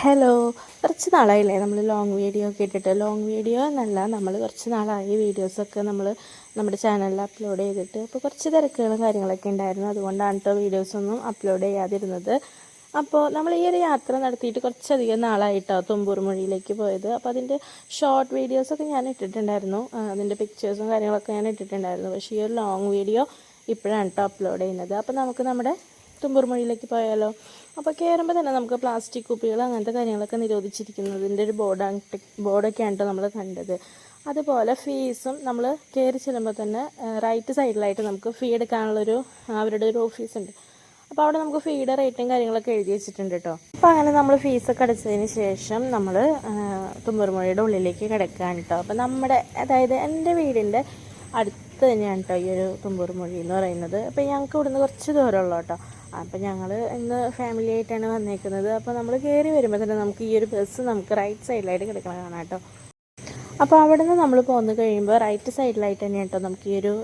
Hello കുറച്ച് നാളായില്ലേ നമ്മൾ long video ഒക്കെ ഇട്ടിട്ട് ലോങ് വീഡിയോ എന്നല്ല നമ്മൾ കുറച്ച് നാളായി വീഡിയോസൊക്കെ നമ്മൾ നമ്മുടെ ചാനലിൽ അപ്ലോഡ് ചെയ്തിട്ട്. അപ്പോൾ കുറച്ച് തിരക്കുകളും കാര്യങ്ങളൊക്കെ ഉണ്ടായിരുന്നു. അതുകൊണ്ടാണ് കേട്ടോ വീഡിയോസൊന്നും അപ്ലോഡ് ചെയ്യാതിരുന്നത്. അപ്പോൾ നമ്മൾ ഈ ഒരു യാത്ര നടത്തിയിട്ട് കുറച്ചധികം നാളായിട്ടോ തുമ്പൂർ മൊഴിയിലേക്ക് പോയത്. അപ്പോൾ അതിന്റെ ഷോർട്ട് വീഡിയോസൊക്കെ ഞാൻ ഇട്ടിട്ടുണ്ടായിരുന്നു. അതിന്റെ പിക്ചേഴ്സും കാര്യങ്ങളൊക്കെ ഞാൻ ഇട്ടിട്ടുണ്ടായിരുന്നു. പക്ഷേ ഈ ഒരു ലോങ് വീഡിയോ ഇപ്പോഴാണ് കേട്ടോ അപ്ലോഡ് ചെയ്യുന്നത്. അപ്പോൾ നമുക്ക് നമ്മുടെ തുമ്പൂർ മഴയിലേക്ക് പോയാലോ? അപ്പോൾ കയറുമ്പോൾ തന്നെ നമുക്ക് പ്ലാസ്റ്റിക് കുപ്പികൾ അങ്ങനത്തെ കാര്യങ്ങളൊക്കെ നിരോധിച്ചിരിക്കുന്നതിന്റെ ഒരു ബോർഡാണ് ബോർഡൊക്കെയാണ് കേട്ടോ നമ്മൾ കണ്ടത്. അതുപോലെ ഫീസും നമ്മൾ കയറി ചെല്ലുമ്പോൾ തന്നെ റൈറ്റ് സൈഡിലായിട്ട് നമുക്ക് ഫീ എടുക്കാനുള്ളൊരു അവരുടെ ഒരു ഓഫീസുണ്ട് അപ്പോൾ അവിടെ നമുക്ക് ഫീയുടെ റേറ്റും കാര്യങ്ങളൊക്കെ എഴുതി വെച്ചിട്ടുണ്ട് കേട്ടോ അപ്പോൾ അങ്ങനെ നമ്മൾ ഫീസൊക്കെ അടച്ചതിന് ശേഷം നമ്മൾ തുമ്പൂർമൊഴിയുടെ ഉള്ളിലേക്ക് കിടക്കുകയാണ് കേട്ടോ അപ്പോൾ നമ്മുടെ അതായത് എന്റെ വീടിന്റെ അടുത്ത് തന്നെയാണ് കേട്ടോ ഈ ഒരു തുമ്പൂർ മൊഴി എന്ന് പറയുന്നത്. അപ്പോൾ ഞങ്ങൾക്ക് ഇവിടുന്ന് കുറച്ച് ദൂരമുള്ളൂ കേട്ടോ അപ്പോൾ ഞങ്ങൾ ഇന്ന് ഫാമിലി ആയിട്ടാണ് വന്നേക്കുന്നത്. അപ്പോൾ നമ്മൾ കയറി വരുമ്പോൾ തന്നെ നമുക്ക് ഈ ഒരു ബസ് നമുക്ക് റൈറ്റ് സൈഡിലായിട്ട് കിടക്കണം കാണാം കേട്ടോ. അപ്പോൾ അവിടെ നിന്ന് നമ്മൾ പോന്ന് കഴിയുമ്പോൾ റൈറ്റ് സൈഡിലായിട്ട് തന്നെ കേട്ടോ നമുക്ക് ഈ ഒരു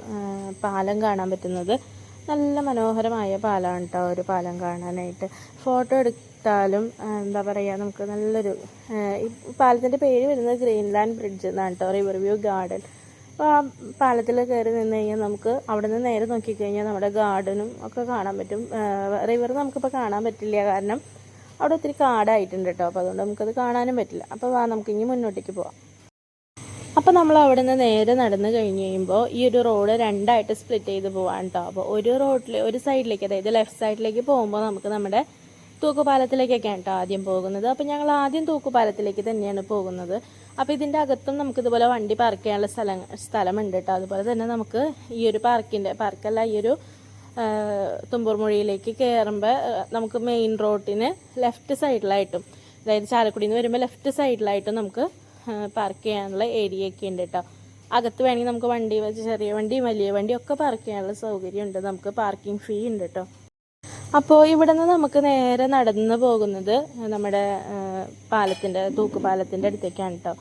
പാലം കാണാൻ പറ്റുന്നത്. നല്ല മനോഹരമായ പാലമാണ് കേട്ടോ ഒരു പാലം കാണാനായിട്ട്. ഫോട്ടോ എടുത്താലും എന്താ പറയുക നമുക്ക് നല്ലൊരു ഈ പാലത്തിന്റെ പേര് വരുന്നത് ഗ്രീൻലാൻഡ് ബ്രിഡ്ജ് എന്നാണ് കേട്ടോ. റിവർ വ്യൂ ഗാർഡൻ അപ്പോൾ ആ പാലത്തിൽ കയറി നിന്ന് കഴിഞ്ഞാൽ നമുക്ക് അവിടെ നിന്ന് നേരെ നോക്കിക്കഴിഞ്ഞാൽ നമ്മുടെ ഗാർഡനും ഒക്കെ കാണാൻ പറ്റും. റിവർ നമുക്കിപ്പോൾ കാണാൻ പറ്റില്ല കാരണം അവിടെ ഒത്തിരി കാടായിട്ടുണ്ട് കേട്ടോ. അപ്പോൾ അതുകൊണ്ട് നമുക്കത് കാണാനും പറ്റില്ല. അപ്പോൾ വാ നമുക്ക് ഇനി മുന്നോട്ടേക്ക് പോവാം. അപ്പോൾ നമ്മൾ അവിടെ നിന്ന് നേരെ നടന്ന് കഴിഞ്ഞ് കഴിയുമ്പോൾ ഈ ഒരു റോഡ് രണ്ടായിട്ട് സ്പ്ലിറ്റ് ചെയ്ത് പോവാണ് കേട്ടോ അപ്പോൾ ഒരു റോഡിൽ ഒരു സൈഡിലേക്ക് അതായത് ലെഫ്റ്റ് സൈഡിലേക്ക് പോകുമ്പോൾ നമുക്ക് നമ്മുടെ തൂക്കുപാലത്തിലേക്കൊക്കെയാണ് കേട്ടോ ആദ്യം പോകുന്നത്. അപ്പോൾ ഞങ്ങൾ ആദ്യം തൂക്കുപാലത്തിലേക്ക് തന്നെയാണ് പോകുന്നത്. അപ്പോൾ ഇതിന്റെ അകത്തും നമുക്ക് ഇതുപോലെ വണ്ടി പാർക്ക് ചെയ്യാനുള്ള സ്ഥലം സ്ഥലമുണ്ട് കേട്ടോ അതുപോലെ തന്നെ നമുക്ക് ഈ ഒരു പാർക്കിന്റെ പാർക്കല്ല ഈ ഒരു തുമ്പൂർമുഴിയിലേക്ക് തുമ്പൂർ കയറുമ്പോൾ നമുക്ക് മെയിൻ റോഡിന് ലെഫ്റ്റ് സൈഡിലായിട്ടും അതായത് ചാലക്കുടിയിൽ നിന്ന് വരുമ്പോൾ ലെഫ്റ്റ് സൈഡിലായിട്ടും നമുക്ക് പാർക്ക് ചെയ്യാനുള്ള ഏരിയ ഒക്കെ ഉണ്ട് കേട്ടോ അകത്ത് വേണമെങ്കിൽ നമുക്ക് വണ്ടി വെച്ച് ചെറിയ വണ്ടി വലിയ വണ്ടി ഒക്കെ പാർക്ക് ചെയ്യാനുള്ള സൗകര്യമുണ്ട്. നമുക്ക് പാർക്കിംഗ് ഫീ ഉണ്ട് കേട്ടോ അപ്പോൾ ഇവിടെ നിന്ന് നമുക്ക് നേരെ നടന്ന് പോകുന്നത് നമ്മുടെ പാലത്തിന്റെ തൂക്കുപാലത്തിന്റെ അടുത്തേക്കാണ് കേട്ടോ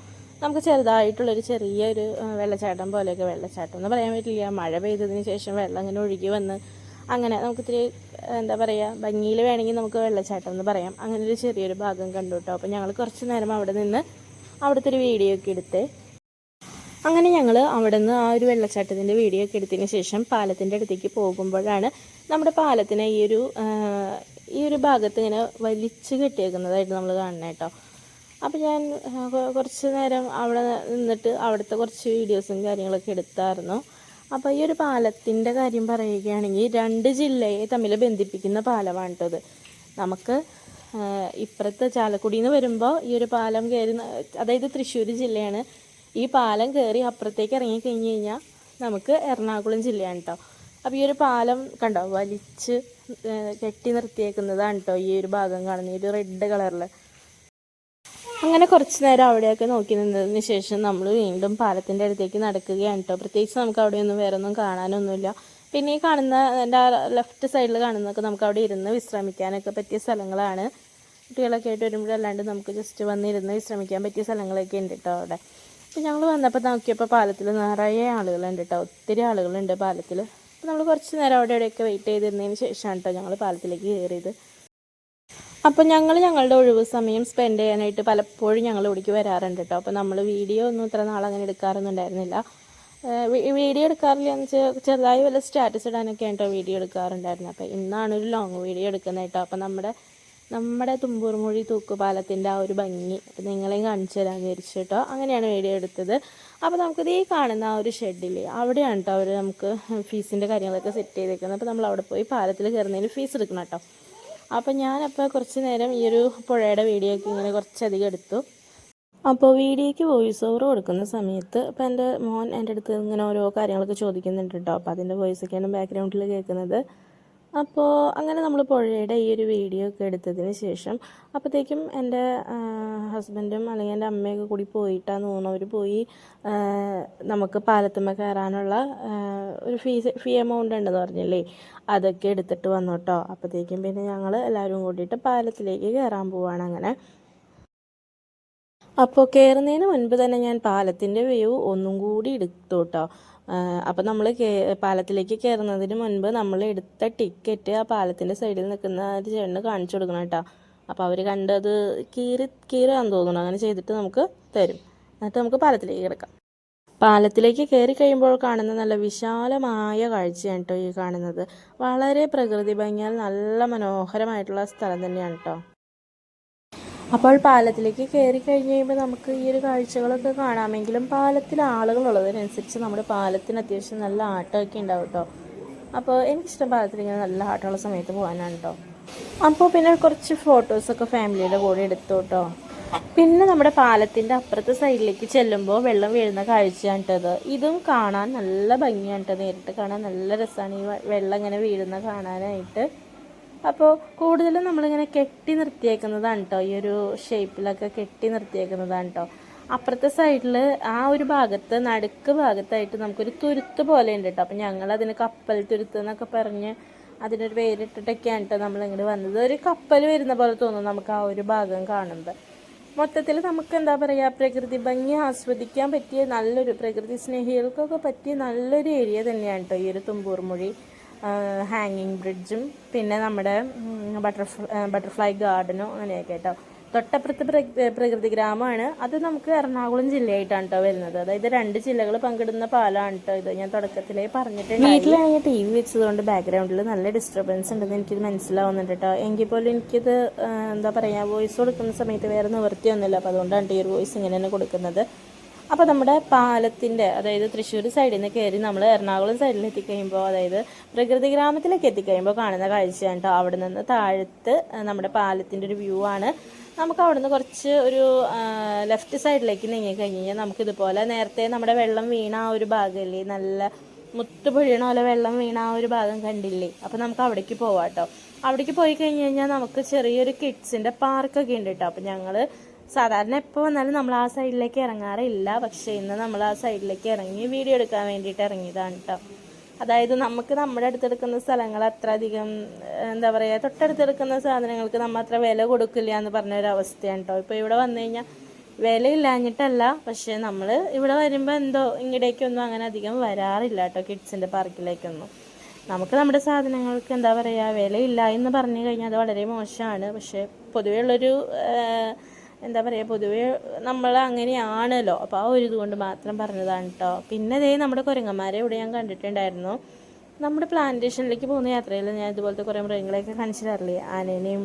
നമുക്ക് ചെറുതായിട്ടുള്ളൊരു ചെറിയൊരു വെള്ളച്ചാട്ടം പോലെയൊക്കെ വെള്ളച്ചാട്ടം. എന്ന് പറയാൻ പറ്റില്ല. മഴ പെയ്തതിന് ശേഷം വെള്ളം അങ്ങനെ ഒഴുകി വന്ന് അങ്ങനെ നമുക്ക് ഇത്തിരി എന്താ പറയുക ഭംഗിയിൽ വേണമെങ്കിൽ നമുക്ക് വെള്ളച്ചാട്ടം എന്ന് പറയാം. അങ്ങനെ ഒരു ചെറിയൊരു ഭാഗം കണ്ടു കേട്ടോ അപ്പോൾ ഞങ്ങൾ കുറച്ച് നേരം അവിടെ നിന്ന് അവിടുത്തെ ഒരു വീഡിയോ ഒക്കെ എടുത്ത് അങ്ങനെ ഞങ്ങൾ അവിടെ നിന്ന് ആ ഒരു വെള്ളച്ചാട്ടത്തിന്റെ വീഡിയോ ഒക്കെ എടുത്തതിന് ശേഷം പാലത്തിന്റെ അടുത്തേക്ക് പോകുമ്പോഴാണ് നമ്മുടെ പാലത്തിനെ ഈ ഒരു ഈ ഒരു ഭാഗത്ത് ഇങ്ങനെ വലിച്ചു കെട്ടിയേക്കുന്നതായിട്ട് നമ്മൾ കാണുന്നത് കേട്ടോ. അപ്പോൾ ഞാൻ കുറച്ച് നേരം അവിടെ നിന്നിട്ട് അവിടുത്തെ കുറച്ച് വീഡിയോസും കാര്യങ്ങളൊക്കെ എടുത്തായിരുന്നു. അപ്പോൾ ഈ ഒരു പാലത്തിന്റെ കാര്യം പറയുകയാണെങ്കിൽ രണ്ട് ജില്ലയെ തമ്മിൽ ബന്ധിപ്പിക്കുന്ന പാലമാണ് കേട്ടോ നമുക്ക് ഇപ്പുറത്ത് ചാലക്കുടിയിൽ നിന്ന് വരുമ്പോൾ ഈ ഒരു പാലം കയറി അതായത് തൃശ്ശൂർ ജില്ലയാണ് ഈ പാലം കയറി അപ്പുറത്തേക്ക് ഇറങ്ങി കഴിഞ്ഞ് കഴിഞ്ഞാൽ നമുക്ക് എറണാകുളം ജില്ലയാണ് കേട്ടോ അപ്പോൾ ഈ ഒരു പാലം കണ്ടോ? വലിച്ച് കെട്ടി നിർത്തിയേക്കുന്നതാണ് കേട്ടോ ഈ ഒരു ഭാഗം കാണുന്നത്. ഈ ഒരു റെഡ് കളറിൽ അങ്ങനെ കുറച്ച് നേരം അവിടെയൊക്കെ നോക്കി നിന്നതിന് ശേഷം നമ്മൾ വീണ്ടും പാലത്തിന്റെ അടുത്തേക്ക് നടക്കുകയാണ് കേട്ടോ പ്രത്യേകിച്ച് നമുക്ക് അവിടെയൊന്നും വേറെ ഒന്നും കാണാനൊന്നുമില്ല. പിന്നെ ഈ കാണുന്ന എന്റെ ലെഫ്റ്റ് സൈഡിൽ കാണുന്നതൊക്കെ നമുക്ക് അവിടെ ഇരുന്ന് വിശ്രമിക്കാനൊക്കെ പറ്റിയ സ്ഥലങ്ങളാണ്. കുട്ടികളൊക്കെ ആയിട്ട് വരുമ്പോഴല്ലാണ്ട് നമുക്ക് ജസ്റ്റ് വന്നിരുന്ന് വിശ്രമിക്കാൻ പറ്റിയ സ്ഥലങ്ങളൊക്കെ ഉണ്ട് കേട്ടോ അവിടെ. അപ്പോൾ ഞങ്ങൾ വന്നപ്പോൾ നോക്കിയപ്പോൾ പാലത്തിൽ നിറയെ ആളുകളുണ്ട് കേട്ടോ ഒത്തിരി ആളുകളുണ്ട് പാലത്തിൽ അപ്പോൾ നമ്മൾ കുറച്ച് നേരം അവിടെ ഇവിടെയൊക്കെ വെയിറ്റ് ചെയ്തിരുന്നതിന് ശേഷമാണ് കേട്ടോ ഞങ്ങൾ പാലത്തിലേക്ക് കയറിയത് അപ്പോൾ ഞങ്ങൾ ഞങ്ങളുടെ ഒഴിവ് സമയം സ്പെൻഡ് ചെയ്യാനായിട്ട് പലപ്പോഴും ഞങ്ങൾ ഇവിടേക്ക് വരാറുണ്ട് കേട്ടോ അപ്പോൾ നമ്മൾ വീഡിയോ ഒന്നും ഇത്ര നാളങ്ങനെ എടുക്കാറൊന്നും ഉണ്ടായിരുന്നില്ല വീഡിയോ എടുക്കാറില്ല എന്ന് വെച്ചാൽ ചെറുതായി വല്ല സ്റ്റാറ്റസ് ഇടാനൊക്കെ ആയിട്ടോ വീഡിയോ എടുക്കാറുണ്ടായിരുന്നു. അപ്പോൾ ഇന്നാണ് ഒരു ലോങ് വീഡിയോ എടുക്കുന്നത് കേട്ടോ അപ്പോൾ നമ്മുടെ നമ്മുടെ തുമ്പൂർമൊഴി തൂക്കുപാലത്തിന്റെ ആ ഒരു ഭംഗി നിങ്ങളെയും കാണിച്ചു തരാമെന്ന് വിചാരിച്ചു കേട്ടോ. അങ്ങനെയാണ് വീഡിയോ എടുത്തത്. അപ്പോൾ നമുക്കിത് ഈ കാണുന്ന ആ ഒരു ഷെഡില്ലേ അവിടെയാണ് കേട്ടോ അവർ നമുക്ക് ഫീസിന്റെ കാര്യങ്ങളൊക്കെ സെറ്റ് ചെയ്തേക്കുന്നത്. അപ്പോൾ നമ്മൾ അവിടെ പോയി പാലത്തിൽ കയറുന്നതിന് ഫീസ് എടുക്കണം കേട്ടോ. അപ്പോൾ ഞാനപ്പോൾ കുറച്ച് നേരം ഈ ഒരു പുഴയുടെ വീഡിയോ ഒക്കെ ഇങ്ങനെ കുറച്ചധികം എടുത്തു. അപ്പോൾ വീഡിയോയ്ക്ക് വോയിസ് ഓവർ കൊടുക്കുന്ന സമയത്ത് അപ്പോൾ എന്റെ മോൻ എന്റെ അടുത്ത് ഇങ്ങനെ ഓരോ കാര്യങ്ങളൊക്കെ ചോദിക്കുന്നുണ്ട് കേട്ടോ. അപ്പോൾ അതിന്റെ വോയിസൊക്കെയാണ് ബാക്ക്ഗ്രൗണ്ടിൽ കേൾക്കുന്നത്. അപ്പോൾ അങ്ങനെ നമ്മൾ പുഴയുടെ ഈ ഒരു വീഡിയോ ഒക്കെ എടുത്തതിന് ശേഷം അപ്പോഴത്തേക്കും എന്റെ ഹസ്ബൻഡും അല്ലെങ്കിൽ എന്റെ അമ്മയൊക്കെ കൂടി പോയിട്ടാന്ന് തോന്നുന്നു. അവർ പോയി നമുക്ക് പാലത്തുമ്മ കയറാനുള്ള ഒരു ഫീസ് ഫീ എമൗണ്ട് ഉണ്ടെന്ന് പറഞ്ഞില്ലേ? അതൊക്കെ എടുത്തിട്ട് വന്നു കേട്ടോ അപ്പോഴത്തേക്കും പിന്നെ ഞങ്ങൾ എല്ലാവരും കൂടിയിട്ട് പാലത്തിലേക്ക് കയറാൻ പോവാണ് അങ്ങനെ. അപ്പോൾ കയറുന്നതിന് മുൻപ് തന്നെ ഞാൻ പാലത്തിന്റെ വ്യൂ ഒന്നും കൂടി എടുത്തു കേട്ടോ അപ്പോൾ നമ്മൾ പാലത്തിലേക്ക് കയറുന്നതിന് മുൻപ് നമ്മൾ എടുത്ത ടിക്കറ്റ് ആ പാലത്തിന്റെ സൈഡിൽ നിൽക്കുന്ന ഒരു ചേട്ടന് കാണിച്ചു കൊടുക്കണം കേട്ടോ. അപ്പോൾ അവർ കണ്ടത് കീറി കീറാന്ന് തോന്നുന്നു. അങ്ങനെ ചെയ്തിട്ട് നമുക്ക് തരും. എന്നിട്ട് നമുക്ക് പാലത്തിലേക്ക് കിടക്കാം. പാലത്തിലേക്ക് കയറി കഴിയുമ്പോൾ കാണുന്ന നല്ല വിശാലമായ കാഴ്ചയാണ് കേട്ടോ ഈ കാണുന്നത്. വളരെ പ്രകൃതി ഭംഗിയാൽ നല്ല മനോഹരമായിട്ടുള്ള സ്ഥലം തന്നെയാണ് കേട്ടോ. അപ്പോൾ പാലത്തിലേക്ക് കയറി കഴിഞ്ഞ് കഴിയുമ്പോൾ നമുക്ക് ഈ ഒരു കാഴ്ചകളൊക്കെ കാണാമെങ്കിലും പാലത്തിൽ ആളുകളുള്ളതിനനുസരിച്ച് നമ്മുടെ പാലത്തിന് അത്യാവശ്യം നല്ല ആട്ടമൊക്കെ ഉണ്ടാവും കേട്ടോ അപ്പോൾ എനിക്കിഷ്ടം പാലത്തിൽ ഇങ്ങനെ നല്ല ആട്ടമുള്ള സമയത്ത് പോകാനാണ് കേട്ടോ അപ്പോൾ പിന്നെ കുറച്ച് ഫോട്ടോസൊക്കെ ഫാമിലിയുടെ കൂടെ എടുത്തു കേട്ടോ പിന്നെ നമ്മുടെ പാലത്തിന്റെ അപ്പുറത്തെ സൈഡിലേക്ക് ചെല്ലുമ്പോൾ വെള്ളം വീഴുന്ന കാഴ്ചയാണ് കേട്ടത് ഇതും. കാണാൻ നല്ല ഭംഗിയാണ് കേട്ടോ നേരിട്ട് കാണാൻ നല്ല രസമാണ് ഈ വെള്ളം ഇങ്ങനെ വീഴുന്ന കാണാനായിട്ട്. അപ്പോൾ കൂടുതലും നമ്മളിങ്ങനെ കെട്ടി നിർത്തിയേക്കുന്നതാണ് കേട്ടോ ഈ ഒരു ഷേപ്പിലൊക്കെ കെട്ടി നിർത്തിയേക്കുന്നതാണ് കേട്ടോ അപ്പുറത്തെ സൈഡിൽ ആ ഒരു ഭാഗത്ത് നടുക്ക് ഭാഗത്തായിട്ട് നമുക്കൊരു തുരുത്ത് പോലെ ഉണ്ട് കേട്ടോ അപ്പം ഞങ്ങൾ അതിന് കപ്പൽ തുരുത്ത് എന്നൊക്കെ പറഞ്ഞ് അതിനൊരു പേരിട്ടിട്ടൊക്കെയാണ് കേട്ടോ നമ്മളിങ്ങോട്ട് വന്നത്. ഒരു കപ്പൽ വരുന്ന പോലെ തോന്നും നമുക്ക് ആ ഒരു ഭാഗം കാണുമ്പോൾ മൊത്തത്തിൽ നമുക്ക് എന്താ പറയുക പ്രകൃതി ഭംഗി ആസ്വദിക്കാൻ പറ്റിയ നല്ലൊരു പ്രകൃതി സ്നേഹികൾക്കൊക്കെ പറ്റിയ നല്ലൊരു ഏരിയ തന്നെയാണ് കേട്ടോ ഈ ഒരു തുമ്പൂർമൊഴി. ഹാങ്ങിങ് ബ്രിഡ്ജും പിന്നെ നമ്മുടെ ബട്ടർഫ്ലൈ ബട്ടർഫ്ലൈ ഗാർഡനും അങ്ങനെയൊക്കെ കേട്ടോ തൊട്ടപ്പുറത്ത് പ്രകൃതി ഗ്രാമമാണ്. അത് നമുക്ക് എറണാകുളം ജില്ലയായിട്ടാണ് കേട്ടോ വരുന്നത്. അതായത് രണ്ട് ജില്ലകൾ പങ്കിടുന്ന പാലാണ് കേട്ടോ ഇത്. ഞാൻ തുടക്കത്തിലേ പറഞ്ഞിട്ടുണ്ട് വീട്ടിലാണെങ്കിൽ ടി വി വെച്ചതുകൊണ്ട് ബാക്ക്ഗ്രൗണ്ടിൽ നല്ല ഡിസ്റ്റർബൻസ് ഉണ്ടെന്ന് എനിക്കിത് മനസ്സിലാവുന്നുണ്ട് കേട്ടോ എങ്കിൽ പോലും എനിക്കിത് എന്താ പറയുക വോയിസ് കൊടുക്കുന്ന സമയത്ത് വേറെ നിവൃത്തിയൊന്നുമില്ല. അപ്പോൾ അതുകൊണ്ടാണ് ഈ ഒരു വോയിസ് ഇങ്ങനെ തന്നെ കൊടുക്കുന്നത്. അപ്പോൾ നമ്മുടെ പാലത്തിന്റെ അതായത് തൃശ്ശൂർ സൈഡിൽ നിന്ന് കയറി നമ്മൾ എറണാകുളം സൈഡിൽ എത്തിക്കഴിയുമ്പോൾ അതായത് പ്രകൃതി ഗ്രാമത്തിലേക്ക് എത്തിക്കഴിയുമ്പോൾ കാണുന്ന കാഴ്ചയാണ് കേട്ടോ അവിടെ നിന്ന് താഴത്ത് നമ്മുടെ പാലത്തിന്റെ ഒരു വ്യൂ ആണ്. നമുക്ക് അവിടുന്ന് കുറച്ച് ഒരു ലെഫ്റ്റ് സൈഡിലേക്ക് നീങ്ങി കഴിഞ്ഞ് കഴിഞ്ഞാൽ നമുക്കിതുപോലെ നേരത്തെ നമ്മുടെ വെള്ളം വീണ ആ ഒരു ഭാഗമല്ലേ നല്ല മുത്ത് പൊഴിയണ പോലെ വെള്ളം വീണ ആ ഒരു ഭാഗം കണ്ടില്ലേ? അപ്പോൾ നമുക്ക് അവിടേക്ക് പോവാം കേട്ടോ അവിടേക്ക് പോയി കഴിഞ്ഞ് കഴിഞ്ഞാൽ നമുക്ക് ചെറിയൊരു കിഡ്സിന്റെ പാർക്കൊക്കെ ഉണ്ട് കേട്ടോ അപ്പോൾ ഞങ്ങൾ സാധാരണ എപ്പോൾ വന്നാലും നമ്മൾ ആ സൈഡിലേക്ക് ഇറങ്ങാറില്ല. പക്ഷേ ഇന്ന് നമ്മൾ ആ സൈഡിലേക്ക് ഇറങ്ങി വീഡിയോ എടുക്കാൻ വേണ്ടിയിട്ട് ഇറങ്ങിയതാണ് കേട്ടോ അതായത് നമുക്ക് നമ്മുടെ അടുത്തെടുക്കുന്ന സ്ഥലങ്ങൾ അത്ര അധികം എന്താ പറയുക തൊട്ടടുത്തെടുക്കുന്ന സാധനങ്ങൾക്ക് നമ്മൾ അത്ര വില കൊടുക്കില്ല എന്ന് പറഞ്ഞ ഒരു അവസ്ഥയാണ് കേട്ടോ ഇപ്പോൾ ഇവിടെ വന്നു കഴിഞ്ഞാൽ വിലയില്ലാഞ്ഞിട്ടല്ല പക്ഷേ നമ്മൾ ഇവിടെ വരുമ്പോൾ എന്തോ ഇങ്ങടേക്കൊന്നും അങ്ങനെ അധികം വരാറില്ല കേട്ടോ കിഡ്സിന്റെ പാർക്കിലേക്കൊന്നും. നമുക്ക് നമ്മുടെ സാധനങ്ങൾക്ക് എന്താ പറയുക വിലയില്ല എന്ന് പറഞ്ഞു കഴിഞ്ഞാൽ അത് വളരെ മോശമാണ്. പക്ഷേ പൊതുവേ ഉള്ളൊരു ഏഹ്, എന്താ പറയുക പൊതുവേ നമ്മൾ അങ്ങനെയാണല്ലോ. അപ്പോൾ ആ ഒരു ഇതുകൊണ്ട് മാത്രം പറഞ്ഞതാണ് കേട്ടോ പിന്നെ ദേ നമ്മുടെ കുരങ്ങന്മാരെ ഇവിടെ ഞാൻ കണ്ടിട്ടുണ്ടായിരുന്നു. നമ്മുടെ പ്ലാന്റേഷനിലേക്ക് പോകുന്ന യാത്രയിൽ ഞാൻ ഇതുപോലത്തെ കുറേ മൃഗങ്ങളെയൊക്കെ കാണിച്ചിട്ടാറില്ലേ ആനേനെയും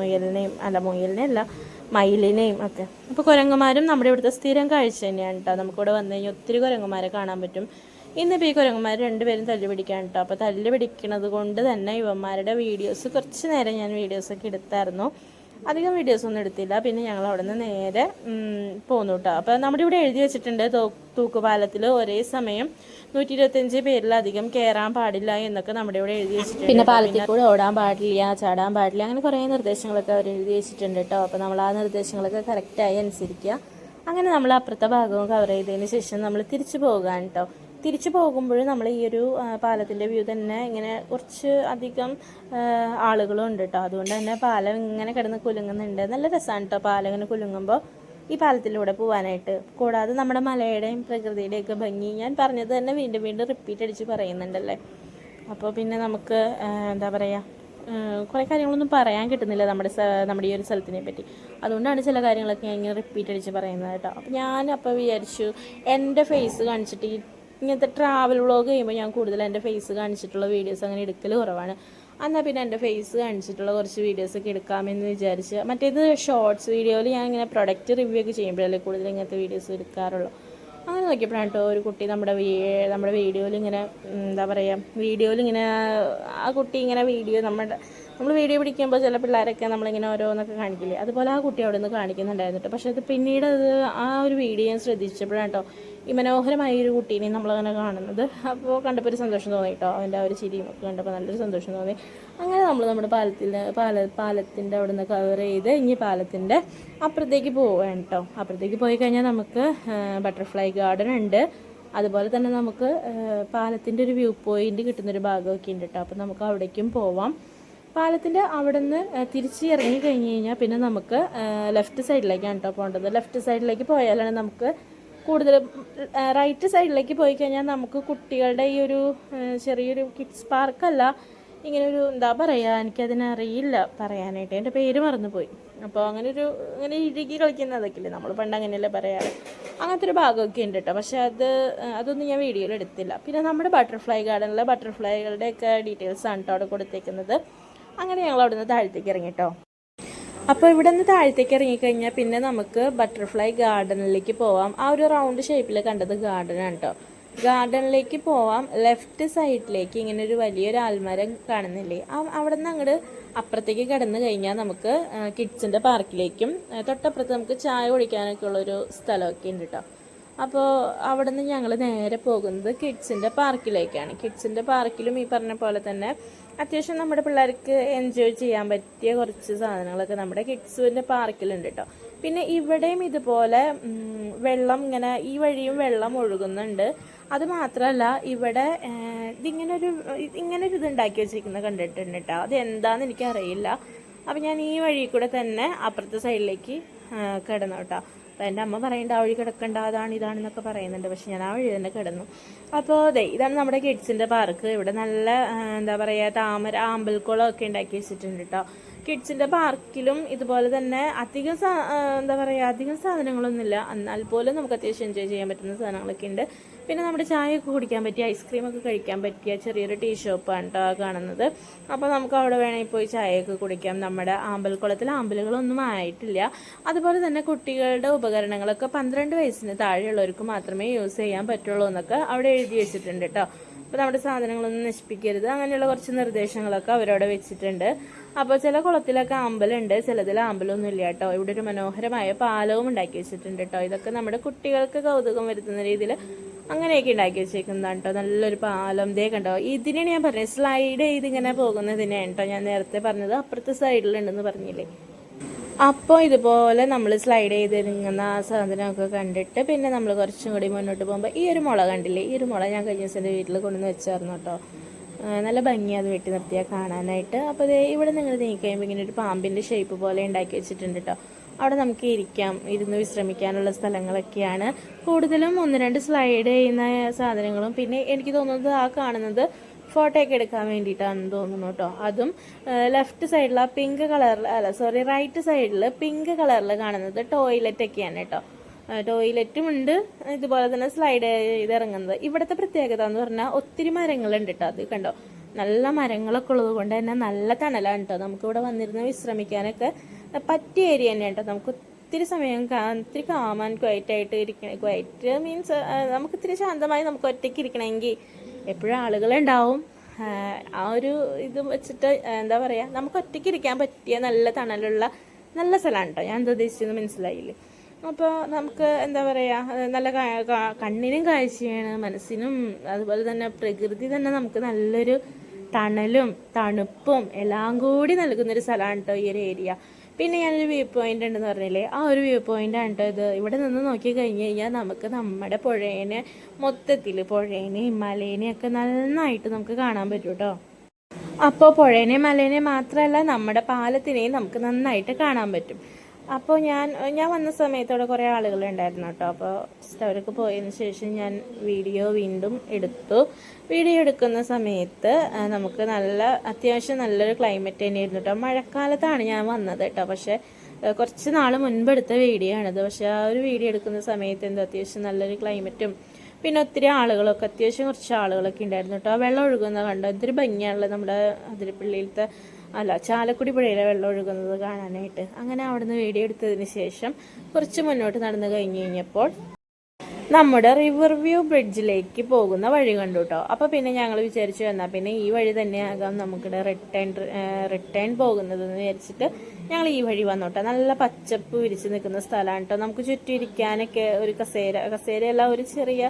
മുയലിനെയും അല്ല മുയലിനെ അല്ല മയിലിനെയും ഒക്കെ. അപ്പോൾ കുരങ്ങന്മാരും നമ്മുടെ ഇവിടുത്തെ സ്ഥിരം കാഴ്ച തന്നെയാണ് കേട്ടോ നമുക്കിവിടെ വന്നു കഴിഞ്ഞാൽ ഒത്തിരി കുരങ്ങന്മാരെ കാണാൻ പറ്റും. ഇന്നിപ്പോൾ ഈ കുരങ്ങന്മാർ രണ്ടുപേരും തല്ല് പിടിക്കാൻ കേട്ടോ അപ്പോൾ തല്ല് പിടിക്കുന്നത് കൊണ്ട് തന്നെ ഇവന്മാരുടെ വീഡിയോസ് കുറച്ച് നേരം ഞാൻ വീഡിയോസൊക്കെ എടുത്തായിരുന്നു. അധികം വീഡിയോസ് ഒന്നും എടുത്തില്ല. പിന്നെ ഞങ്ങൾ അവിടെ നിന്ന് നേരെ പോന്നു കേട്ടോ അപ്പോൾ നമ്മുടെ ഇവിടെ എഴുതി വെച്ചിട്ടുണ്ട് തൂക്കുപാലത്തിൽ ഒരേ സമയം നൂറ്റി ഇരുപത്തഞ്ച് പേരിലധികം കയറാൻ പാടില്ല എന്നൊക്കെ നമ്മുടെ ഇവിടെ എഴുതി വെച്ചിട്ടുണ്ട് പിന്നെ പാലത്തിൽ കൂടെ ഓടാൻ പാടില്ല ചാടാൻ പാടില്ല അങ്ങനെ കുറേ നിർദ്ദേശങ്ങളൊക്കെ അവർ എഴുതി വെച്ചിട്ടുണ്ട് കേട്ടോ അപ്പോൾ നമ്മൾ ആ നിർദ്ദേശങ്ങളൊക്കെ കറക്റ്റായി അനുസരിക്കുക. അങ്ങനെ നമ്മൾ അപ്പുറത്തെ ഭാഗവും കവർ ചെയ്തതിന് ശേഷം നമ്മൾ തിരിച്ചു പോകാൻ കേട്ടോ തിരിച്ചു പോകുമ്പോൾ നമ്മൾ ഈ ഒരു പാലത്തിന്റെ വ്യൂ തന്നെ ഇങ്ങനെ കുറച്ച് അധികം ആളുകളും ഉണ്ട് കേട്ടോ അതുകൊണ്ട് തന്നെ പാലം ഇങ്ങനെ കിടന്ന് കുലുങ്ങുന്നുണ്ട്. നല്ല രസമാണ് കേട്ടോ പാലം ഇങ്ങനെ കുലുങ്ങുമ്പോൾ ഈ പാലത്തിലൂടെ പോകാനായിട്ട് കൂടാതെ നമ്മുടെ മലയുടെയും പ്രകൃതിയുടെയൊക്കെ ഭംഗി. ഞാൻ പറഞ്ഞത് തന്നെ വീണ്ടും വീണ്ടും റിപ്പീറ്റ് അടിച്ച് പറയുന്നുണ്ടല്ലേ? അപ്പോൾ പിന്നെ നമുക്ക് എന്താ പറയുക കുറേ കാര്യങ്ങളൊന്നും പറയാൻ കിട്ടുന്നില്ല നമ്മുടെ നമ്മുടെ ഈ ഒരു സ്ഥലത്തിനെ പറ്റി. അതുകൊണ്ടാണ് ചില കാര്യങ്ങളൊക്കെ ഞാൻ ഇങ്ങനെ റിപ്പീറ്റ് അടിച്ച് പറയുന്നത് കേട്ടോ അപ്പോൾ ഞാൻ അപ്പോൾ വിചാരിച്ചു എന്റെ ഫേസ് കാണിച്ചിട്ട് ഈ ഇങ്ങനത്തെ ട്രാവൽ വ്ളോഗ് ചെയ്യുമ്പോൾ ഞാൻ കൂടുതൽ എന്റെ ഫേസ് കാണിച്ചിട്ടുള്ള വീഡിയോസ് അങ്ങനെ എടുക്കൽ കുറവാണ്. എന്നാൽ പിന്നെ എന്റെ ഫേസ് കാണിച്ചിട്ടുള്ള കുറച്ച് വീഡിയോസൊക്കെ എടുക്കാമെന്ന് വിചാരിച്ച് മറ്റേത് ഷോർട്സ് വീഡിയോയിൽ ഞാൻ ഇങ്ങനെ പ്രൊഡക്റ്റ് റിവ്യൂ ഒക്കെ ചെയ്യുമ്പോഴല്ലേ കൂടുതൽ ഇങ്ങനത്തെ വീഡിയോസ് എടുക്കാറുള്ളൂ. അങ്ങനെ നോക്കിയപ്പോഴാണ് കേട്ടോ ഒരു കുട്ടി നമ്മുടെ നമ്മുടെ വീഡിയോയിൽ ഇങ്ങനെ എന്താ പറയുക വീഡിയോയിൽ ഇങ്ങനെ ആ കുട്ടി ഇങ്ങനെ വീഡിയോ നമ്മുടെ നമ്മൾ വീഡിയോ പിടിക്കുമ്പോൾ ചില പിള്ളേരൊക്കെ നമ്മളിങ്ങനെ ഓരോന്നൊക്കെ കാണിക്കില്ലേ? അതുപോലെ ആ കുട്ടി അവിടെ നിന്ന് കാണിക്കുന്നുണ്ടായിരുന്നു കേട്ടോ പക്ഷേ അത് പിന്നീട് അത് ആ ഒരു വീഡിയോ ഞാൻ ശ്രദ്ധിച്ചപ്പോഴാണ് കേട്ടോ ഈ മനോഹരമായ ഒരു കുട്ടീനെ നമ്മളങ്ങനെ കാണുന്നത്. അപ്പോൾ കണ്ടപ്പോൾ ഒരു സന്തോഷം തോന്നി കേട്ടോ അവന്റെ ആ ഒരു ചിരിയും ഒക്കെ കണ്ടപ്പോൾ നല്ലൊരു സന്തോഷം തോന്നി. അങ്ങനെ നമ്മൾ നമ്മുടെ പാലത്തിൽ പാല പാലത്തിന്റെ അവിടെ നിന്ന് കവർ ചെയ്ത് ഇനി പാലത്തിന്റെ അപ്പുറത്തേക്ക് പോവുകയാണ് കേട്ടോ അപ്പുറത്തേക്ക് പോയി കഴിഞ്ഞാൽ നമുക്ക് ബട്ടർഫ്ലൈ ഗാർഡൻ ഉണ്ട്. അതുപോലെ തന്നെ നമുക്ക് പാലത്തിന്റെ ഒരു വ്യൂ പോയിന്റ് കിട്ടുന്നൊരു ഭാഗമൊക്കെ ഉണ്ട് കേട്ടോ അപ്പോൾ നമുക്ക് അവിടേക്കും പോവാം. പാലത്തിന്റെ അവിടെ നിന്ന് തിരിച്ച് ഇറങ്ങി കഴിഞ്ഞ് കഴിഞ്ഞാൽ പിന്നെ നമുക്ക് ലെഫ്റ്റ് സൈഡിലേക്കാണ് കേട്ടോ പോകേണ്ടത് ലെഫ്റ്റ് സൈഡിലേക്ക് പോയാലാണ് നമുക്ക് കൂടുതലും റൈറ്റ് സൈഡിലേക്ക് പോയി കഴിഞ്ഞാൽ നമുക്ക് കുട്ടികളുടെ ഈ ഒരു ചെറിയൊരു കിഡ്സ് പാർക്കല്ല ഇങ്ങനെ ഒരു എന്താ പറയുക എനിക്കതിനറിയില്ല പറയാനായിട്ട്. എന്റെ പേര് മറന്നുപോയി. അപ്പോൾ അങ്ങനെ ഒരു അങ്ങനെ ഇഴുകി കളിക്കുന്ന അതൊക്കെ ഇല്ലേ നമ്മൾ പണ്ട് അങ്ങനെയല്ലേ പറയാറ്. അങ്ങനത്തെ ഒരു ഭാഗമൊക്കെ ഉണ്ട് കേട്ടോ. പക്ഷേ അത് അതൊന്നും ഞാൻ വീഡിയോയിൽ എടുത്തില്ല. പിന്നെ നമ്മുടെ ബട്ടർഫ്ലൈ ഗാർഡനിലെ ബട്ടർഫ്ലൈകളുടെയൊക്കെ ഡീറ്റെയിൽസ് ആണ് കേട്ടോ അവിടെ കൊടുത്തേക്കുന്നത്. അങ്ങനെ ഞങ്ങൾ അവിടുന്ന് താഴത്തേക്ക് ഇറങ്ങി കേട്ടോ അപ്പോൾ ഇവിടെ നിന്ന് താഴത്തേക്ക് ഇറങ്ങിക്കഴിഞ്ഞാൽ പിന്നെ നമുക്ക് ബട്ടർഫ്ലൈ ഗാർഡനിലേക്ക് പോവാം. ആ ഒരു റൗണ്ട് ഷേപ്പിൽ കണ്ടത് ഗാർഡനാണ് കേട്ടോ ഗാർഡനിലേക്ക് പോവാം. ലെഫ്റ്റ് സൈഡിലേക്ക് ഇങ്ങനെ ഒരു വലിയൊരു ആൽമരം കാണുന്നില്ലേ? അവിടെ നിന്ന് അങ്ങോട്ട് അപ്പുറത്തേക്ക് കടന്നു കഴിഞ്ഞാൽ നമുക്ക് കിഡ്സിന്റെ പാർക്കിലേക്കും തൊട്ടപ്പുറത്ത് നമുക്ക് ചായ കുടിക്കാനൊക്കെ ഉള്ളൊരു സ്ഥലമൊക്കെ ഉണ്ട് കേട്ടോ അപ്പോൾ അവിടെ നിന്ന് ഞങ്ങൾ നേരെ പോകുന്നത് കിഡ്സിന്റെ പാർക്കിലേക്കാണ് കിഡ്സിന്റെ പാർക്കിലും ഈ പറഞ്ഞ പോലെ തന്നെ അത്യാവശ്യം നമ്മുടെ പിള്ളേർക്ക് എൻജോയ് ചെയ്യാൻ പറ്റിയ കുറച്ച് സാധനങ്ങളൊക്കെ നമ്മുടെ കിഡ്സുവിന്റെ പാർക്കിലുണ്ട് കേട്ടോ പിന്നെ ഇവിടെയും ഇതുപോലെ വെള്ളം ഇങ്ങനെ ഈ വഴിയും വെള്ളം ഒഴുകുന്നുണ്ട്. അത് മാത്രമല്ല ഇവിടെ ഇതിങ്ങനൊരു ഇങ്ങനൊരു ഒരു ഇങ്ങനെ ഒരു ഇത് ഉണ്ടാക്കി വെച്ചിരിക്കുന്നത് കണ്ടിട്ടുണ്ട് കേട്ടോ അത് എന്താണെന്ന് എനിക്കറിയില്ല. അപ്പം ഞാൻ ഈ വഴി കൂടെ തന്നെ അപ്പുറത്തെ സൈഡിലേക്ക് കിടന്നു കേട്ടോ അപ്പം എന്റെ അമ്മ പറയുന്നുണ്ട് ആ വഴി കിടക്കണ്ട അതാണ് ഇതാണെന്നൊക്കെ പറയുന്നുണ്ട്. പക്ഷെ ഞാൻ ആ വഴി തന്നെ കിടന്നു. അപ്പോൾ അതെ ഇതാണ് നമ്മുടെ കിഡ്സിന്റെ പാർക്ക്. ഇവിടെ നല്ല എന്താ പറയുക താമര ആമ്പൽക്കുളം ഒക്കെ ഉണ്ടാക്കി വെച്ചിട്ടുണ്ട് കേട്ടോ കിഡ്സിന്റെ പാർക്കിലും ഇതുപോലെ തന്നെ അധികം എന്താ പറയുക അധികം സാധനങ്ങളൊന്നുമില്ല. എന്നാൽ പോലും നമുക്ക് അത്യാവശ്യം എൻജോയ് ചെയ്യാൻ പറ്റുന്ന സാധനങ്ങളൊക്കെ ഉണ്ട്. പിന്നെ നമ്മുടെ ചായയൊക്കെ കുടിക്കാൻ പറ്റിയ ഐസ്ക്രീമൊക്കെ കഴിക്കാൻ പറ്റിയ ചെറിയൊരു ടീ ഷോപ്പാണ് കേട്ടോ കാണുന്നത്. അപ്പോൾ നമുക്ക് അവിടെ വേണമെങ്കിൽ പോയി ചായയൊക്കെ കുടിക്കാം. നമ്മുടെ ആമ്പൽക്കുളത്തിൽ ആമ്പലുകളൊന്നും ആയിട്ടില്ല. അതുപോലെ തന്നെ കുട്ടികളുടെ ഉപകരണങ്ങളൊക്കെ പന്ത്രണ്ട് വയസ്സിന് താഴെയുള്ളവർക്ക് മാത്രമേ യൂസ് ചെയ്യാൻ പറ്റുള്ളൂ എന്നൊക്കെ അവിടെ എഴുതി വെച്ചിട്ടുണ്ട് കേട്ടോ. അപ്പോൾ നമ്മുടെ സാധനങ്ങളൊന്നും നശിപ്പിക്കരുത്. അങ്ങനെയുള്ള കുറച്ച് നിർദ്ദേശങ്ങളൊക്കെ അവരവിടെ വെച്ചിട്ടുണ്ട്. അപ്പോൾ ചില കുളത്തിലൊക്കെ അമ്പലമുണ്ട് ചിലതിൽ അമ്പലമൊന്നും ഇല്ല കേട്ടോ. ഇവിടെ ഒരു മനോഹരമായ പാലവും ഉണ്ടാക്കി വെച്ചിട്ടുണ്ട് കേട്ടോ. ഇതൊക്കെ നമ്മുടെ കുട്ടികൾക്ക് കൗതുകം വരുത്തുന്ന രീതിയിൽ അങ്ങനെയൊക്കെ ഉണ്ടാക്കി വെച്ചേക്കുന്നതാണ് കേട്ടോ. നല്ലൊരു പാലം. ദേ കണ്ടോ ഇതിനാണ് ഞാൻ പറഞ്ഞത്. സ്ലൈഡ് ചെയ്ത് ഇങ്ങനെ പോകുന്നതിനാണ് കേട്ടോ ഞാൻ നേരത്തെ പറഞ്ഞത്. അപ്പുറത്തെ സൈഡിലുണ്ടെന്ന് പറഞ്ഞില്ലേ? അപ്പോൾ ഇതുപോലെ നമ്മൾ സ്ലൈഡ് ചെയ്തിരിക്കുന്ന ആ സാധനമൊക്കെ കണ്ടിട്ട് പിന്നെ നമ്മൾ കുറച്ചും കൂടി മുന്നോട്ട് പോകുമ്പോൾ ഈ ഒരു മുള കണ്ടില്ലേ? ഈ ഒരു മുള ഞാൻ കഴിഞ്ഞ ദിവസം എന്റെ വീട്ടിൽ കൊണ്ടുവന്ന് വെച്ചായിരുന്നു കേട്ടോ നല്ല ഭംഗി അത് വെട്ടി നിർത്തിയാൽ കാണാനായിട്ട്. അപ്പോൾ ഇവിടെ നിങ്ങൾ നീക്കി കഴിയുമ്പോൾ ഇങ്ങനെ ഒരു പാമ്പിന്റെ ഷേപ്പ് പോലെ ഉണ്ടാക്കി വെച്ചിട്ടുണ്ട് കേട്ടോ അവിടെ നമുക്ക് ഇരിക്കാം ഇരുന്ന് വിശ്രമിക്കാനുള്ള സ്ഥലങ്ങളൊക്കെയാണ്. കൂടുതലും ഒന്ന് രണ്ട് സ്ലൈഡ് ചെയ്യുന്ന സാധനങ്ങളും. പിന്നെ എനിക്ക് തോന്നുന്നത് ആ കാണുന്നത് ഫോട്ടോ ഒക്കെ എടുക്കാൻ വേണ്ടിയിട്ടാണെന്ന് തോന്നുന്നു കേട്ടോ. അതും ലെഫ്റ്റ് സൈഡിൽ ആ പിങ്ക് കളറിൽ അല്ല സോറി റൈറ്റ് സൈഡിൽ പിങ്ക് കളറിൽ കാണുന്നത് ടോയ്ലറ്റ് ഒക്കെയാണ് കേട്ടോ. ടോയ്ലറ്റും ഉണ്ട്. ഇതുപോലെ തന്നെ സ്ലൈഡ് ചെയ്ത് ഇറങ്ങുന്നത്. ഇവിടുത്തെ പ്രത്യേകത എന്ന് പറഞ്ഞാൽ ഒത്തിരി മരങ്ങളുണ്ട് കേട്ടോ. അത് കണ്ടോ? നല്ല മരങ്ങളൊക്കെ ഉള്ളത് കൊണ്ട് തന്നെ നല്ല തണലാണ് കേട്ടോ. നമുക്കിവിടെ വന്നിരുന്ന് വിശ്രമിക്കാനൊക്കെ പറ്റിയ ഏരിയ തന്നെയാണ് കേട്ടോ. നമുക്ക് ഒത്തിരി സമയം ഒത്തിരി കാമാൻ ക്വയറ്റ് ആയിട്ട് ഇരിക്കണ ക്വയറ്റ് മീൻസ് നമുക്ക് ഇത്തിരി ശാന്തമായി നമുക്ക് ഒറ്റയ്ക്ക് ഇരിക്കണമെങ്കിൽ എപ്പോഴും ആളുകളെ ഉണ്ടാവും ആ ഒരു ഇത് വെച്ചിട്ട് എന്താ പറയുക നമുക്ക് ഒറ്റയ്ക്ക് ഇരിക്കാൻ പറ്റിയ നല്ല തണലുള്ള നല്ല സ്ഥലമാണ് കേട്ടോ ഞാൻ എന്താ ഉദ്ദേശിച്ചത് മനസ്സിലായില്ലേ. അപ്പോൾ നമുക്ക് എന്താ പറയുക നല്ല കണ്ണിനും കാഴ്ചയാണ് മനസ്സിനും അതുപോലെ തന്നെ പ്രകൃതി തന്നെ നമുക്ക് നല്ലൊരു തണലും തണുപ്പും എല്ലാം കൂടി നൽകുന്നൊരു സ്ഥലമാണ് കേട്ടോ ഈ ഒരു ഏരിയ. പിന്നെ ഞാനൊരു വ്യൂ പോയിന്റ് ഉണ്ടെന്ന് പറഞ്ഞില്ലേ? ആ ഒരു വ്യൂ പോയിന്റ് ആണ് ഇത്. ഇവിടെ നിന്ന് നോക്കി കഴിഞ്ഞ് കഴിഞ്ഞാൽ നമുക്ക് നമ്മുടെ പുഴേനെ മൊത്തത്തിൽ പുഴേനെയും മലേനെയും ഒക്കെ നന്നായിട്ട് നമുക്ക് കാണാൻ പറ്റും കേട്ടോ അപ്പോൾ പുഴേനെ മലേനെ മാത്രമല്ല നമ്മുടെ പാലത്തിനെയും നമുക്ക് നന്നായിട്ട് കാണാൻ പറ്റും. അപ്പോൾ ഞാൻ ഞാൻ വന്ന സമയത്തോടെ കുറേ ആളുകൾ ഉണ്ടായിരുന്നു കേട്ടോ. അപ്പോൾ സ്റ്റവർക്ക് പോയതിന് ശേഷം ഞാൻ വീഡിയോ വീണ്ടും എടുത്തു. വീഡിയോ എടുക്കുന്ന സമയത്ത് നമുക്ക് നല്ല അത്യാവശ്യം നല്ലൊരു ക്ലൈമറ്റ് തന്നെയായിരുന്നു കേട്ടോ. മഴക്കാലത്താണ് ഞാൻ വന്നത് കേട്ടോ. പക്ഷേ കുറച്ച് നാൾ മുൻപെടുത്ത വീഡിയോ ആണിത്. പക്ഷേ ആ ഒരു വീഡിയോ എടുക്കുന്ന സമയത്ത് എന്തോ അത്യാവശ്യം നല്ലൊരു ക്ലൈമറ്റും പിന്നെ ഒത്തിരി ആളുകളൊക്കെ അത്യാവശ്യം കുറച്ച് ആളുകളൊക്കെ ഉണ്ടായിരുന്നു കേട്ടോ. വെള്ളം ഒഴുകുന്ന കണ്ടോ? എന്തൊരു ഭംഗിയാണല്ലോ നമ്മുടെ അതിരപ്പള്ളിയിലത്തെ അല്ല ചാലക്കുടി പുഴയിലെ വെള്ളം ഒഴുകുന്നത് കാണാനായിട്ട്. അങ്ങനെ അവിടുന്ന് വീഡിയോ എടുത്തതിന് ശേഷം കുറച്ച് മുന്നോട്ട് നടന്നു കഴിഞ്ഞ് കഴിഞ്ഞപ്പോൾ നമ്മുടെ റിവർ വ്യൂ ബ്രിഡ്ജിലേക്ക് പോകുന്ന വഴി കണ്ടു കേട്ടോ അപ്പോൾ പിന്നെ ഞങ്ങൾ വിചാരിച്ചു എന്നാൽ പിന്നെ ഈ വഴി തന്നെയാകാം നമുക്ക് റിട്ടേൺ റിട്ടേൺ പോകുന്നത് എന്ന് വിചാരിച്ചിട്ട് ഞങ്ങൾ ഈ വഴി വന്നു കേട്ടോ നല്ല പച്ചപ്പ് വിരിച്ച് നിൽക്കുന്ന സ്ഥലമാണ് കേട്ടോ നമുക്ക് ചുറ്റും ഇരിക്കാനൊക്കെ ഒരു കസേര കസേരയല്ല ഒരു ചെറിയ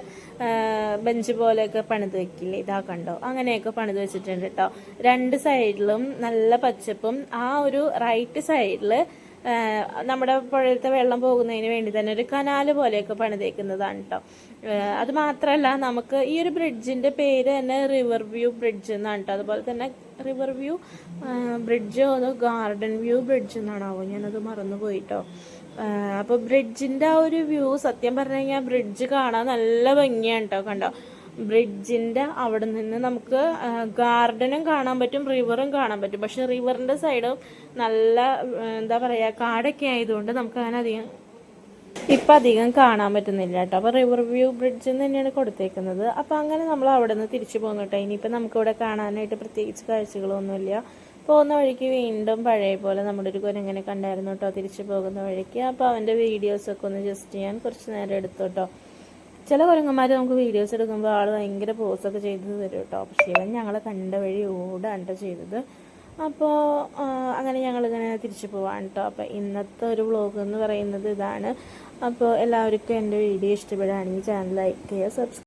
ബെഞ്ച് പോലെയൊക്കെ പണിത് വെക്കില്ലേ? ഇതാ കണ്ടോ? അങ്ങനെയൊക്കെ പണിത് വെച്ചിട്ടുണ്ട് കേട്ടോ രണ്ട് സൈഡിലും നല്ല പച്ചപ്പും ആ ഒരു റൈറ്റ് സൈഡിൽ നമ്മുടെ പുഴയിലത്തെ വെള്ളം പോകുന്നതിന് വേണ്ടി തന്നെ ഒരു കനാൽ പോലെയൊക്കെ പണിതേക്കുന്നതാണ് കേട്ടോ അത് മാത്രമല്ല നമുക്ക് ഈ ഒരു ബ്രിഡ്ജിന്റെ പേര് തന്നെ റിവർ വ്യൂ ബ്രിഡ്ജ് എന്നാണ് കേട്ടോ അതുപോലെ തന്നെ റിവർ വ്യൂ ബ്രിഡ്ജോ അതോ ഗാർഡൻ വ്യൂ ബ്രിഡ്ജ് എന്നാണാവോ? ഞാനത് മറന്നു പോയിട്ടോ അപ്പോൾ ബ്രിഡ്ജിന്റെ ആ ഒരു വ്യൂ സത്യം പറഞ്ഞു കഴിഞ്ഞാൽ ബ്രിഡ്ജ് കാണാൻ നല്ല ഭംഗിയാണ് കേട്ടോ കണ്ടോ. ബ്രിഡ്ജിന്റെ അവിടെ നിന്ന് നമുക്ക് ഗാർഡനും കാണാൻ പറ്റും റിവറും കാണാൻ പറ്റും. പക്ഷെ റിവറിന്റെ സൈഡും നല്ല എന്താ പറയാ കാടൊക്കെ ആയതുകൊണ്ട് നമുക്ക് അങ്ങനെ അധികം ഇപ്പം അധികം കാണാൻ പറ്റുന്നില്ല കേട്ടോ. അപ്പോൾ റിവർ വ്യൂ ബ്രിഡ്ജ് തന്നെയാണ് കൊടുത്തേക്കുന്നത്. അപ്പോൾ അങ്ങനെ നമ്മൾ അവിടെ നിന്ന് തിരിച്ചു പോകുന്നു കേട്ടോ. നമുക്ക് ഇവിടെ കാണാനായിട്ട് പ്രത്യേകിച്ച് കാഴ്ചകളൊന്നുമില്ല. പോകുന്ന വഴിക്ക് വീണ്ടും പഴയ പോലെ നമ്മുടെ ഒരു കുരങ്ങനെ കണ്ടായിരുന്നു കേട്ടോ തിരിച്ചു പോകുന്ന വഴിക്ക്. അപ്പോൾ അവന്റെ വീഡിയോസൊക്കെ ഒന്ന് ജസ്റ്റ് ചെയ്യാൻ കുറച്ച് നേരം എടുത്തു കേട്ടോ. ചില കുരങ്ങന്മാർ നമുക്ക് വീഡിയോസ് എടുക്കുമ്പോൾ ആൾ ഭയങ്കര പോസൊക്കെ ചെയ്ത് തരും കേട്ടോ പക്ഷേ ഇവൻ ഞങ്ങളെ കണ്ട വഴി ഓടാണ് ചെയ്തത്. അപ്പോൾ അങ്ങനെ ഞങ്ങളിങ്ങനെ തിരിച്ചു പോവാൻ കേട്ടോ അപ്പോൾ ഇന്നത്തെ ഒരു വ്ളോഗ് എന്ന് പറയുന്നത് ഇതാണ്. അപ്പോൾ എല്ലാവർക്കും എന്റെ വീഡിയോ ഇഷ്ടപ്പെടുകയാണെങ്കിൽ ചാനൽ ലൈക്ക് ചെയ്യുക സബ്സ്ക്രൈബ്